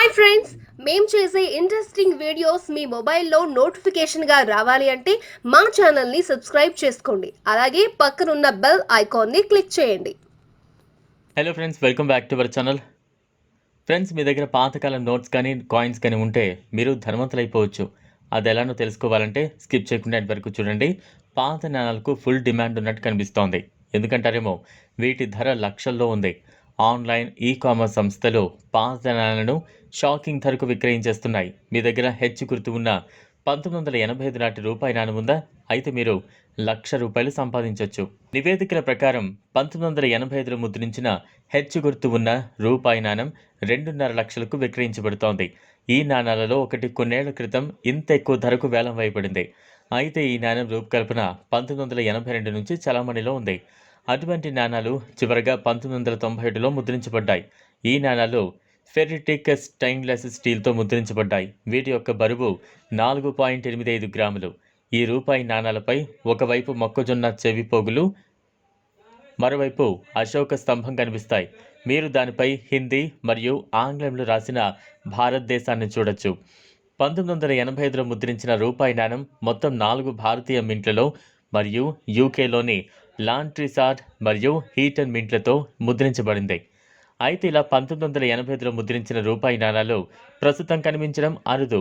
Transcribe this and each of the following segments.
Hi friends మేము చేసే interesting videos మీ మొబైల్లో నోటిఫికేషన్గా రావాలి అంటే మా ఛానల్ని సబ్స్క్రైబ్ చేసుకోండి. అలాగే పక్కనున్న బెల్ ఐకాన్ని క్లిక్ చేయండి. Hello friends welcome back to our channel friends మీ దగ్గర పాతకాలం నోట్స్ కానీ కాయిన్స్ కానీ ఉంటే మీరు ధనవంతులైపోవచ్చు. అది ఎలానో తెలుసుకోవాలంటే స్కిప్ చేయకుండా వరకు చూడండి. పాత నాణాలకు ఫుల్ డిమాండ్ ఉన్నట్టు కనిపిస్తోంది. ఎందుకంటారేమో వీటి ధర లక్షల్లో ఉంది. ఆన్లైన్ ఈ కామర్స్ సంస్థలు పాత షాకింగ్ ధరకు విక్రయించేస్తున్నాయి. మీ దగ్గర హెచ్చు గుర్తు ఉన్న పంతొమ్మిది వందల ఎనభై ఐదు నాటి రూపాయి నాణం ఉందా అయితే మీరు లక్ష రూపాయలు సంపాదించవచ్చు నివేదికల ప్రకారం పంతొమ్మిది వందల ఎనభై ఐదులో ముద్రించిన హెచ్చు గుర్తు ఉన్న రూపాయి నాణం రెండున్నర లక్షలకు విక్రయించబడుతోంది. ఈ నాణాలలో ఒకటి కొన్నేళ్ళ క్రితం ఇంత ఎక్కువ ధరకు వేలం వేయబడింది. అయితే ఈ నాణం రూపకల్పన పంతొమ్మిది వందల ఎనభై రెండు నుంచి చలామణిలో ఉంది. అటువంటి నాణాలు చివరగా పంతొమ్మిది వందల తొంభై ఏడులో ముద్రించబడ్డాయి. ఈ నాణాలు ఫెరిటిక్ స్టెయిన్లెస్ స్టీల్తో ముద్రించబడ్డాయి. వీటి యొక్క బరువు నాలుగు పాయింట్ ఎనిమిది ఐదు గ్రాములు. ఈ రూపాయి నాణాలపై ఒకవైపు మొక్కజొన్న చెవి పోగులు మరోవైపు అశోక స్తంభం కనిపిస్తాయి. మీరు దానిపై హిందీ మరియు ఆంగ్లంలో రాసిన భారతదేశాన్ని చూడొచ్చు. పంతొమ్మిది వందల ఎనభై ఐదులో ముద్రించిన రూపాయి నాణం మొత్తం నాలుగు భారతీయ మింట్లలో మరియు యూకేలోని లాంట్రిసార్డ్ మరియు హీటర్ మింట్లతో ముద్రించబడింది. అయితే ఇలా పంతొమ్మిది వందల ఎనభై ఐదులో ముద్రించిన రూపాయి నాణాలు ప్రస్తుతం కనిపించడం అరుదు.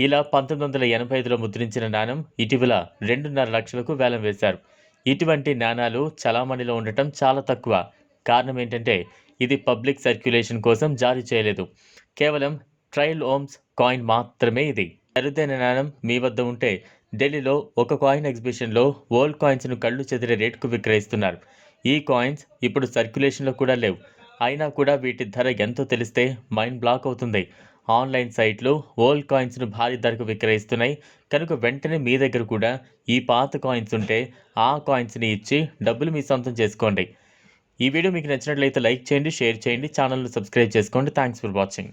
ఇలా పంతొమ్మిది వందల ఎనభై ఐదులో ముద్రించిన నాణం ఇటీవల రెండున్నర లక్షలకు వేలం వేశారు. ఇటువంటి నాణాలు చలామణిలో ఉండటం చాలా తక్కువ. కారణం ఏంటంటే ఇది పబ్లిక్ సర్క్యులేషన్ కోసం జారీ చేయలేదు. కేవలం ట్రయల్ ఓమ్స్ కాయిన్ మాత్రమే ఇది. అరుదైన నాణం మీ వద్ద ఉంటే ఢిల్లీలో ఒక కాయిన్ ఎగ్జిబిషన్లో ఓల్డ్ కాయిన్స్ను కళ్ళు చెదిరే రేటుకు విక్రయిస్తున్నారు. ఈ కాయిన్స్ ఇప్పుడు సర్క్యులేషన్లో కూడా లేవు. అయినా కూడా వీటి ధర ఎంతో తెలిస్తే మైండ్ బ్లాక్ అవుతుంది. ఆన్లైన్ సైట్లు ఓల్డ్ కాయిన్స్ను భారీ ధరకు విక్రయిస్తున్నాయి. కనుక వెంటనే మీ దగ్గర కూడా ఈ పాత కాయిన్స్ ఉంటే ఆ కాయిన్స్ని ఇచ్చి డబ్బులు మీ సొంతం చేసుకోండి. ఈ వీడియో మీకు నచ్చినట్లయితే లైక్ చేయండి షేర్ చేయండి ఛానల్ను సబ్స్క్రైబ్ చేసుకోండి. Thanks for watching.